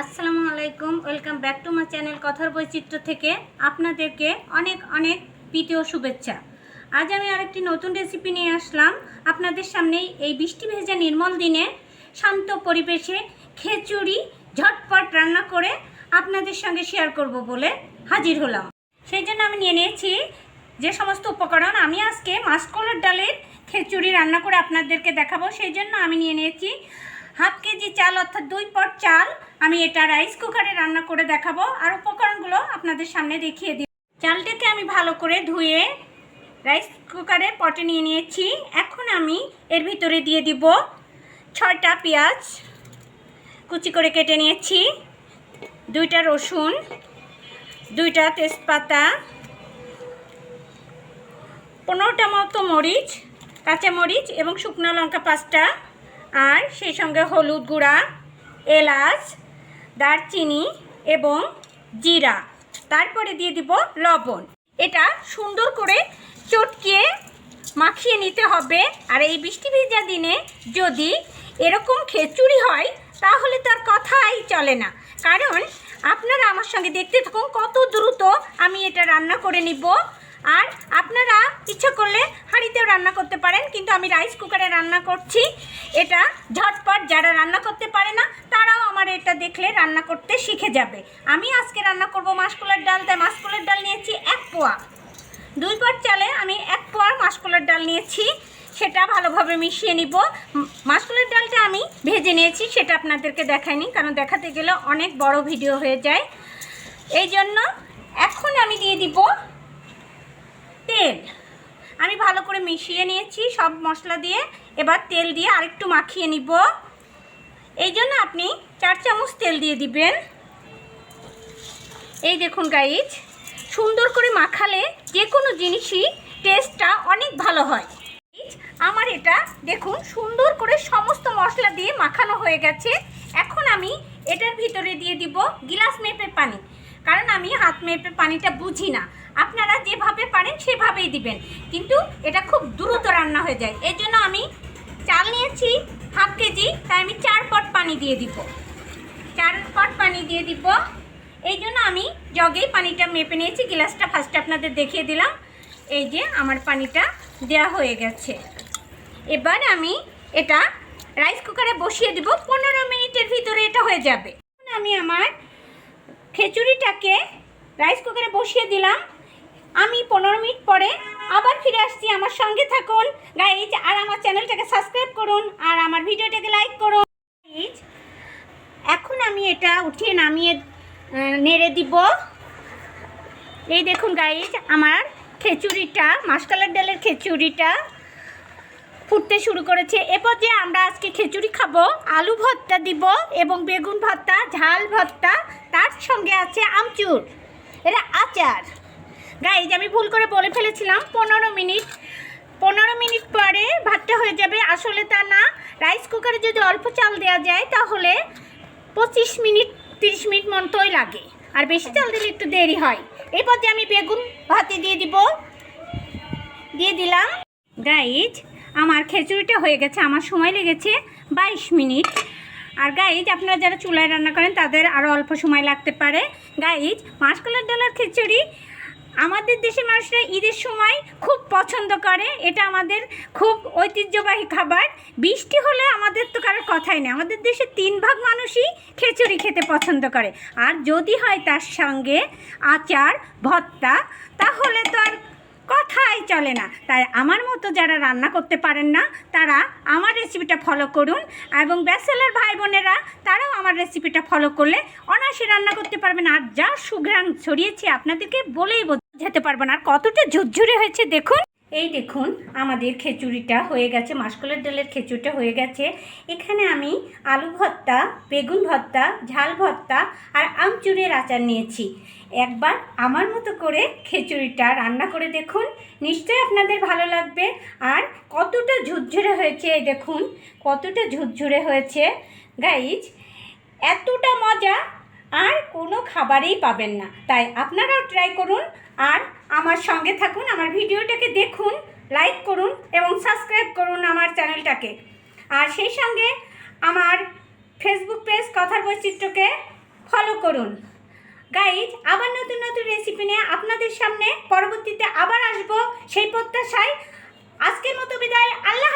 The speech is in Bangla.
আসসালামু আলাইকুম, welcome back to my channel কথার বৈচিত্র্য থেকে আপনাদেরকে অনেক অনেক প্রীতীয় শুভেচ্ছা। আজ আমি আরেকটি নতুন রেসিপি নিয়ে আসলাম। আপনাদের সামনেই এই বৃষ্টি ভেজা নির্মল দিনে শান্ত পরিবেশে খিচুড়ি ঝটপট রান্না করে আপনাদের সঙ্গে শেয়ার করব বলে হাজির হলাম। সেই জন্য আমি নিয়ে নিয়েছি যে সমস্ত উপকরণ। আমি আজকে মাসকলার ডালের খিচুড়ি রান্না করে আপনাদেরকে দেখাবো। সেই জন্য আমি নিয়ে নিয়েছি হাফ কেজি চাল অর্থাৎ দুই পট চাল আমি এটা রাইস কুকারে রান্না করে দেখাবো আর উপকরণগুলো আপনাদের সামনে দেখিয়ে দিই। চালটাকে আমি ভালো করে ধুয়ে রাইস কুকারে পটে নিয়ে নিয়েছি। এখন আমি এর ভিতরে দিয়ে দিব ছয়টা পেঁয়াজ। কুচি করে কেটে নিয়েছি। দুইটা রসুন, দুইটা তেজপাতা, পনেরোটা মতো মরিচ কাঁচা মরিচ এবং শুকনো লঙ্কা পাঁচটা। আর সেই সঙ্গে হলুদ গুঁড়া, এলাচ, দারচিনি এবং জিরা। তারপরে দিয়ে দিব লবণ। এটা সুন্দর করে চটকিয়ে মাখিয়ে নিতে হবে। আর এই বৃষ্টি ভেজা দিনে যদি এরকম খিচুড়ি হয়, তাহলে তার কথাই চলে না। কারণ আপনারা আমার সঙ্গে দেখতে থাকুন কত দ্রুত আমি এটা রান্না করে নিব। আর আপনারা ইচ্ছা করলে হাঁড়িতেও রান্না করতে পারেন, কিন্তু আমি রাইস কুকারে রান্না করছি। এটা ঝটপট যারা রান্না করতে পারে না, তারাও আমার এটা দেখলে রান্না করতে শিখে যাবে। আমি আজকে রান্না করব মাসকলার ডাল, তাই মাসকলার ডাল নিয়েছি এক পোয়া। দুই পট চালে আমি এক পোয়ার মাসকলার ডাল নিয়েছি, সেটা ভালোভাবে মিশিয়ে নিব। মাসকলার ডালটা আমি ভেজে নিয়েছি, সেটা আপনাদেরকে দেখাইনি, কারণ দেখাতে গেলে অনেক বড় ভিডিও হয়ে যায়। এই জন্য এখন আমি দিয়ে দিব তেল। আমি ভালো করে মিশিয়ে নিয়েছি সব মশলা দিয়ে। এবার তেল দিয়ে আরেকটু মাখিয়ে নিব। এই জন্য আপনি চার চামচ তেল দিয়ে দিবেন। এই দেখুন গাইজ সুন্দর করে মাখালে যে কোনো জিনিসই টেস্টটা অনেক ভালো হয়। আমার এটা দেখুন সুন্দর করে সমস্ত মশলা দিয়ে মাখানো হয়ে গেছে। এখন আমি এটার ভিতরে দিয়ে দিব গিলাস মেপে পানি। আমি হাত মেপে পানিটা বুঝি না। আপনারা যেভাবে পারেন সেভাবেই দিবেন। কিন্তু এটা খুব দ্রুত রান্না হয়ে যায়। এই জন্য আমি চাল নিয়েছি, হাফ কেজি, তাই আমি চার পট পানি দিয়ে দিব। চার পট পানি দিয়ে দিব। এই জন্য আমি জগেই পানিটা মেপে নিয়েছি। গ্লাসটা ফার্স্টে আপনাদের দেখিয়ে দিলাম। এই যে আমার পানিটা দেওয়া হয়ে গেছে। এবার আমি এটা রাইস কুকারে বসিয়ে দিব। পনেরো মিনিটের ভিতরে এটা হয়ে যাবে। আমি আমার খিচুড়িটাকে রাইস কুকারে বসিয়ে দিলাম। আমি পনেরো মিনিট পরে আবার ফিরে আসছি। আমার সঙ্গে থাকুন। গাইজ আর আমার চ্যানেলটাকে সাবস্ক্রাইব করুন। আর আমার ভিডিওটাকে লাইক করুন। গাইজ এখন আমি এটা উঠিয়ে নামিয়ে নেড়ে দিব। এই দেখুন গাইজ আমার খিচুড়িটা মাসকালার ডালের খিচুড়িটা। ফুটতে শুরু করেছে। এরপর যে আমরা আজকে খিচুড়ি খাব, আলু ভর্তা দিব এবং বেগুন ভর্তা, ঝাল ভর্তা, তার সঙ্গে আছে আমচুর। এটা আচার। গাইজ আমি ভুল করে বলে ফেলেছিলাম, পনেরো মিনিট। পনেরো মিনিট পরে ভাতটা হয়ে যাবে। আসলে তা না। রাইস কুকারে যদি অল্প চাল দেওয়া যায়, তাহলে পঁচিশ মিনিট, তিরিশ মিনিট মতোই লাগে। আর বেশি চাল দিলে একটু দেরি হয়। এরপর যে আমি বেগুন ভাতে দিয়ে দিব। দিয়ে দিলাম। গাইজ আমার খিচুড়িটা হয়ে গেছে, আমার সময় লেগেছে বাইশ মিনিট। আর গাইজ আপনারা যারা চুলায় রান্না করেন, তাদের আরও অল্প সময় লাগতে পারে। গাইজ মাসকলার ডালার খিচুড়ি আমাদের দেশের মানুষরা ঈদের সময় খুব পছন্দ করে। এটা আমাদের খুব ঐতিহ্যবাহী খাবার। বৃষ্টি হলে আমাদের তো কারোর কথাই নেই। আমাদের দেশে তিন ভাগ মানুষই খিচুড়ি খেতে পছন্দ করে। আর যদি হয় তার সঙ্গে আচার, ভর্তা, তাহলে তো আর কথাই চলে না। তাই আমার মতো যারা রান্না করতে পারেন না, তারা আমার রেসিপিটা ফলো করুন এবং ব্যাচেলার ভাই বোনেরা, তারাও আমার রেসিপিটা ফলো করলে অনায়াসে রান্না করতে পারবেন। আর যা সুঘ্রাণ ছড়িয়েছে আপনাদেরকে বলেই বোঝাতে পারবেন আর কতটা ঝুরঝুরে হয়েছে দেখুন। এই দেখুন, আমাদের খিচুড়িটা হয়ে গেছে, মাসকলের ডালের খিচুড়িটা হয়ে গেছে। এখানে আমি আলু ভর্তা, বেগুন ভর্তা, ঝাল ভর্তা আর আমচুরের আচার নিয়েছি। একবার আমার মতো করে খিচুড়িটা রান্না করে দেখুন, নিশ্চয়ই আপনাদের ভালো লাগবে। আর কতটা ঝুরঝুরে হয়েছে এই দেখুন, কতটা ঝুরঝুরে হয়েছে। গাইজ, এতটা মজা আর কোনো খাবারেই পাবেন না। তাই আপনারাও ট্রাই করুন আর আমার সঙ্গে থাকুন, আমার ভিডিওটাকে দেখুন লাইক করুন এবং সাবস্ক্রাইব করুন আমার চ্যানেলটাকে আর সেই সঙ্গে আমার ফেসবুক পেজ কথার বৈচিত্র্যকে ফলো করুন। গাইজ আবার নতুন নতুন রেসিপি নিয়ে আপনাদের সামনে পরবর্তীতে আবার আসব সেই প্রত্যাশায়। আজকের মতো বিদায়, আল্লাহ